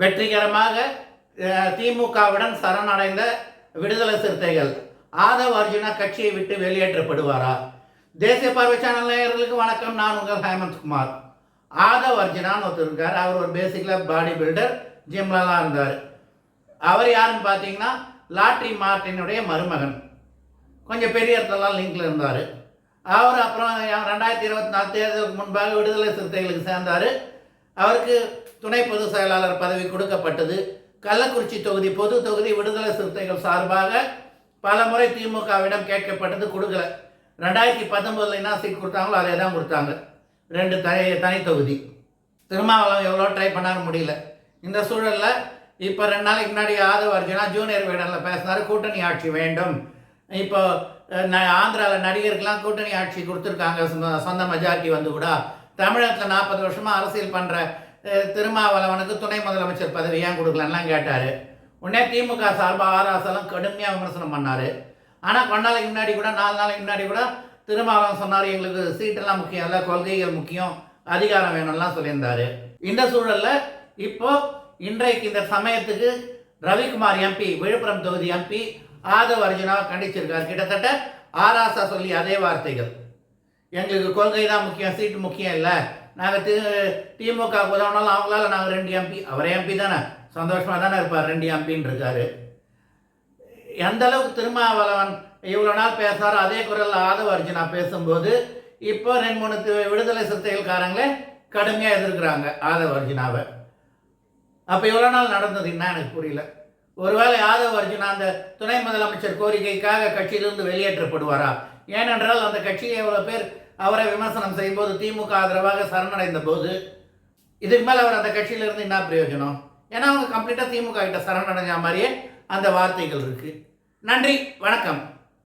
வெற்றிகரமாக திமுகவுடன் சரணடைந்த விடுதலை சிறுத்தைகள் ஆதவ் அர்ஜுனா கட்சியை விட்டு வெளியேற்றப்படுவாரா? தேசிய பார்வை சேனல் நேயர்களுக்கு வணக்கம். நான் உங்கள் ஹேமந்த் குமார். ஆதவ் அர்ஜுனான்னு ஒருத்தர் இருக்கார். அவர் ஒரு பேசிக்கலாக பாடி பில்டர் ஜிம்லலாம் இருந்தார். அவர் யாருன்னு பார்த்தீங்கன்னா லாட்ரி மார்ட்டினுடைய மருமகன். கொஞ்சம் பெரிய இடத்துலலாம் லிங்கில் இருந்தார். அவர் அப்புறம் ரெண்டாயிரத்தி இருபத்தி நாலு தேர்தலுக்கு முன்பாக விடுதலை சிறுத்தைகளுக்கு சேர்ந்தார். அவருக்கு துணை பொதுச் செயலாளர் பதவி கொடுக்கப்பட்டது. கள்ளக்குறிச்சி தொகுதி பொது தொகுதி விடுதலை சிறுத்தைகள் சார்பாக பல முறை திமுகவிடம் கேட்கப்பட்டது கொடுக்கல. ரெண்டாயிரத்தி பத்தொம்போதில் என்ன சீட் கொடுத்தாங்களோ அதே தான் கொடுத்தாங்க. ரெண்டு தனி தனி தொகுதி. திருமாவளவன் எவ்வளோ ட்ரை பண்ணாரு முடியல. இந்த சூழலில் இப்போ ரெண்டு நாளைக்கு முன்னாடி ஆதவ அர்ஜுனா ஜூனியர் வீடனில் பேசினார் கூட்டணி ஆட்சி வேண்டும். இப்போ ஆந்திராவில் நடிகருக்கெல்லாம் கூட்டணி ஆட்சி கொடுத்துருக்காங்க. சொந்த- சொந்த மெஜாரிட்டி வந்து கூட தமிழகத்தில் நாற்பது வருஷமாக அரசியல் பண்ணுற திருமாவளவனுக்கு துணை முதலமைச்சர் பதவி ஏன் கொடுக்கலன்னுலாம் கேட்டார். உடனே திமுக சார்பாக ஆராசெல்லாம் கடுமையாக விமர்சனம் பண்ணார். ஆனால் கொஞ்ச நாளைக்கு முன்னாடி கூட நாலு நாளைக்கு முன்னாடி கூட திருமாவளவன் சொன்னார் எங்களுக்கு சீட்டெல்லாம் முக்கியம் இல்லை கொள்கைகள் முக்கியம் அதிகாரம் வேணும்லாம் சொல்லியிருந்தார். இந்த சூழலில் இப்போது இன்றைக்கு இந்த சமயத்துக்கு ரவிக்குமார் எம்பி விழுப்புரம் தொகுதி எம்பி ஆதவ் அர்ஜுனாவை கண்டிச்சிருக்கார். கிட்டத்தட்ட ஆராசா சொல்லி அதே வார்த்தைகள். எங்களுக்கு கொள்கை தான் முக்கியம் சீட்டு முக்கியம் இல்லை. நாங்கள் தி திமுக உதவினாலும் அவங்களால நாங்கள் ரெண்டு எம்பி அவரே எம்பி தானே. சந்தோஷமாக தானே இருப்பார் ரெண்டு எம்பின்னு இருக்காரு. எந்த அளவுக்கு திருமாவளவன் இவ்வளோ நாள் பேசுகிறாரோ அதே குரலில் ஆதவ அர்ஜுனா பேசும்போது இப்போ ரெண்டு மூணு விடுதலை சிறுத்தைகள்காரங்களே கடுமையாக எதிர்க்கிறாங்க ஆதவ அர்ஜுனாவை அப்போ இவ்வளோ நாள் நடந்தது என்ன? எனக்கு புரியல. ஒருவேளை யாதவ் அர்ஜுனா அந்த துணை முதலமைச்சர் கோரிக்கைக்காக கட்சியிலிருந்து வெளியேற்றப்படுவாரா? ஏனென்றால் அந்த கட்சியை எவ்வளோ பேர் அவரை விமர்சனம் செய்யும்போது திமுக ஆதரவாக சரணடைந்த போது இதுக்கு மேலே அவர் அந்த கட்சியிலிருந்து என்ன பிரயோஜனம்? ஏன்னா அவங்க கம்ப்ளீட்டாக திமுக கிட்ட சரணடைஞ்ச மாதிரியே அந்த வார்த்தைகள் இருக்குது நன்றி வணக்கம்.